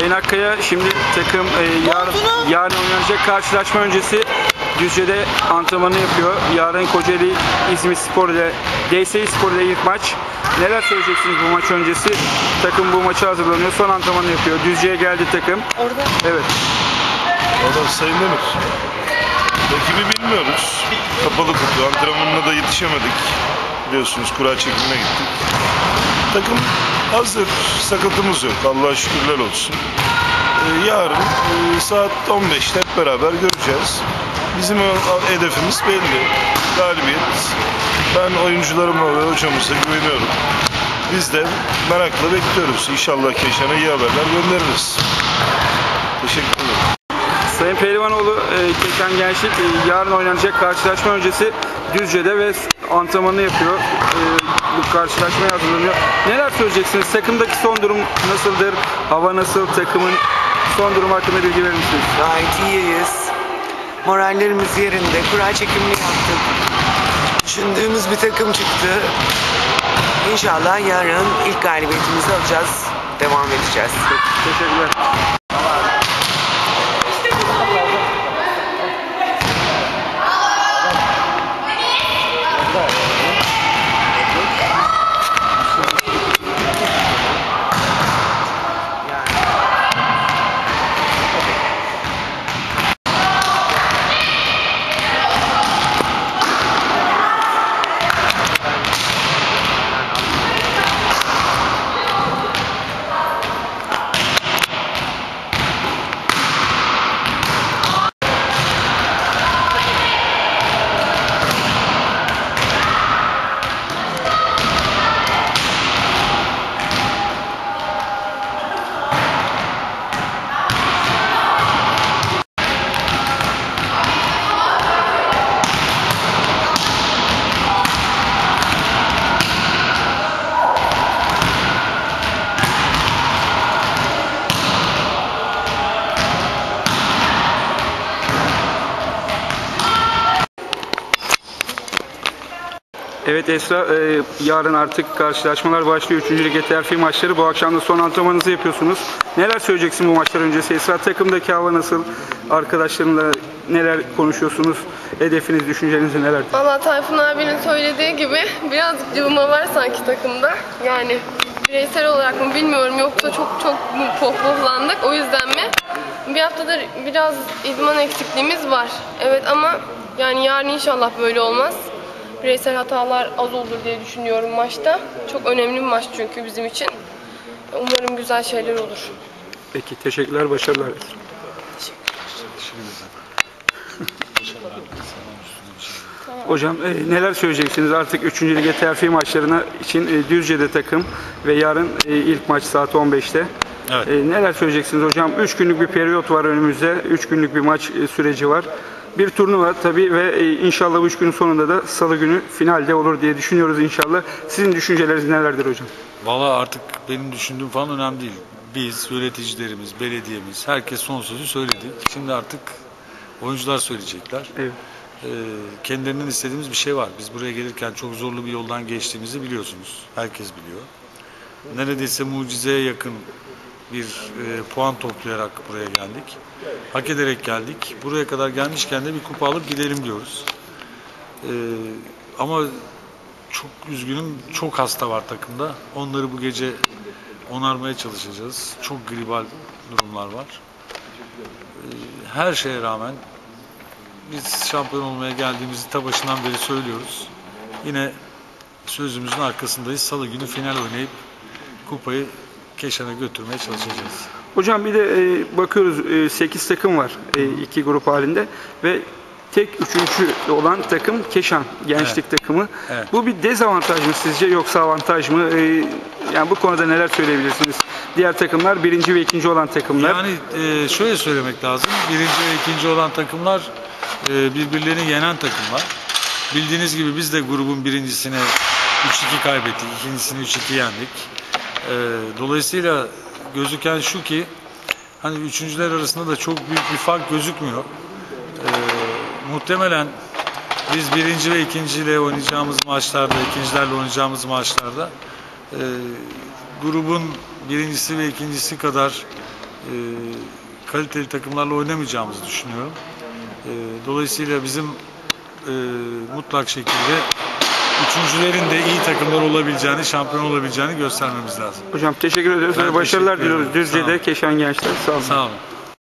Çanakkaya şimdi takım e, yarın, yarın oynanacak karşılaşma öncesi Düzce'de antrenmanı yapıyor. Yarın Kocaeli İzmir Spor ile DSİ Spor ile ilk maç. Neler söyleyeceksiniz bu maç öncesi? Takım bu maça hazırlanıyor. Son antrenmanı yapıyor. Düzce'ye geldi takım. Orada Evet. Valla Sayın Demir. Rakibi bilmiyoruz. Kapalı kutu. Antrenmanına da yetişemedik. Biliyorsunuz kura çekimine gittik. Takım hazır. Sakatımız yok. Allah'a şükürler olsun. Ee, yarın e, saat 15'te hep beraber göreceğiz. Bizim hedefimiz belli. Galibiyet. Ben oyuncularıma ve hocamıza güveniyorum. Biz de merakla bekliyoruz. İnşallah Keşan'a iyi haberler göndeririz. Teşekkür ederim. Sayın Pehlivanoğlu, e, Keşan Gençlik e, yarın oynanacak karşılaşma öncesi Düzce'de ve antrenmanını yapıyor. E, bu karşılaşmaya hazırlanıyor. Neler söyleyeceksiniz? Takımdaki son durum nasıldır? Hava nasıl? Takımın son durumu hakkında bilgi verir misiniz? gayet iyiyiz. Morallerimiz yerinde. Kura çekimini yaptık. Düşündüğümüz bir takım çıktı. İnşallah yarın ilk galibiyetimizi alacağız. Devam edeceğiz. Teşekkürler. Evet Esra, e, yarın artık karşılaşmalar başlıyor. Üçüncü Lige terfi maçları. Bu akşam da son antrenmanınızı yapıyorsunuz. Neler söyleyeceksin bu maçlar öncesi? Esra takımdaki hava nasıl? Arkadaşlarınla neler konuşuyorsunuz? Hedefiniz, düşünceniz neler? Valla Tayfun abinin söylediği gibi birazcık cıvıma var sanki takımda. Yani bireysel olarak mı bilmiyorum yoksa çok çok mu pohpohlandık o yüzden mi? Bir haftadır biraz idman eksikliğimiz var. Evet ama yani yarın inşallah böyle olmaz. Bireysel hatalar az olur diye düşünüyorum maçta. Çok önemli bir maç çünkü bizim için. Umarım güzel şeyler olur. Peki, teşekkürler, başarılar. Hocam e, neler söyleyeceksiniz artık 3. lige terfi maçlarına için e, Düzce'de takım ve yarın e, ilk maç saat 15'te. Evet. E, neler söyleyeceksiniz hocam? 3 günlük bir periyot var önümüzde. 3 günlük bir maç e, süreci var. Bir turnuva tabii ve e, inşallah bu 3 günün sonunda da salı günü finalde olur diye düşünüyoruz inşallah. Sizin düşünceleriniz nelerdir hocam? Valla artık benim düşündüğüm falan önemli değil. Biz, yöneticilerimiz, belediyemiz, herkes son sözü söyledi. Şimdi artık oyuncular söyleyecekler. Evet. Ee, kendilerinden istediğimiz bir şey var. Biz buraya gelirken çok zorlu bir yoldan geçtiğimizi biliyorsunuz. Herkes biliyor. Neredeyse mucizeye yakın bir e, puan toplayarak buraya geldik. Hak ederek geldik. Buraya kadar gelmişken de bir kupa alıp gidelim diyoruz. Ee, ama çok üzgünüm. Çok hasta var takımda. Onları bu gece onarmaya çalışacağız. Çok gribal durumlar var. Ee, her şeye rağmen biz şampiyon olmaya geldiğimizi ta başından beri söylüyoruz. Yine sözümüzün arkasındayız. Salı günü final oynayıp kupayı Keşan'a götürmeye çalışacağız. Hocam bir de e, bakıyoruz 8 takım var e, iki grup halinde ve tek üçüncü olan takım Keşan gençlik Evet. takımı. Evet. Bu bir dezavantaj mı sizce yoksa avantaj mı? E, yani bu konuda neler söyleyebilirsiniz? Diğer takımlar birinci ve ikinci olan takımlar. Yani e, şöyle söylemek lazım. Birinci ve ikinci olan takımlar e, birbirlerini yenen takımlar. Bildiğiniz gibi biz de grubun birincisini 3-2 kaybettik. ikincisini 3-2 yendik. E, dolayısıyla gözüken şu ki hani üçüncüler arasında da çok büyük bir fark gözükmüyor. E, muhtemelen biz birinci ve ikinciyle oynayacağımız maçlarda, ikincilerle oynayacağımız maçlarda e, grubun birincisi ve ikincisi kadar e, kaliteli takımlarla oynamayacağımızı düşünüyorum. E, dolayısıyla bizim e, mutlak şekilde üçüncülerin de iyi takımlar olabileceğini, şampiyon olabileceğini göstermemiz lazım. Hocam teşekkür ediyoruz. Ben Başarılar teşekkür diliyoruz. Düzce'de. Keşan Gençler. Sağ olun. Sağ olun.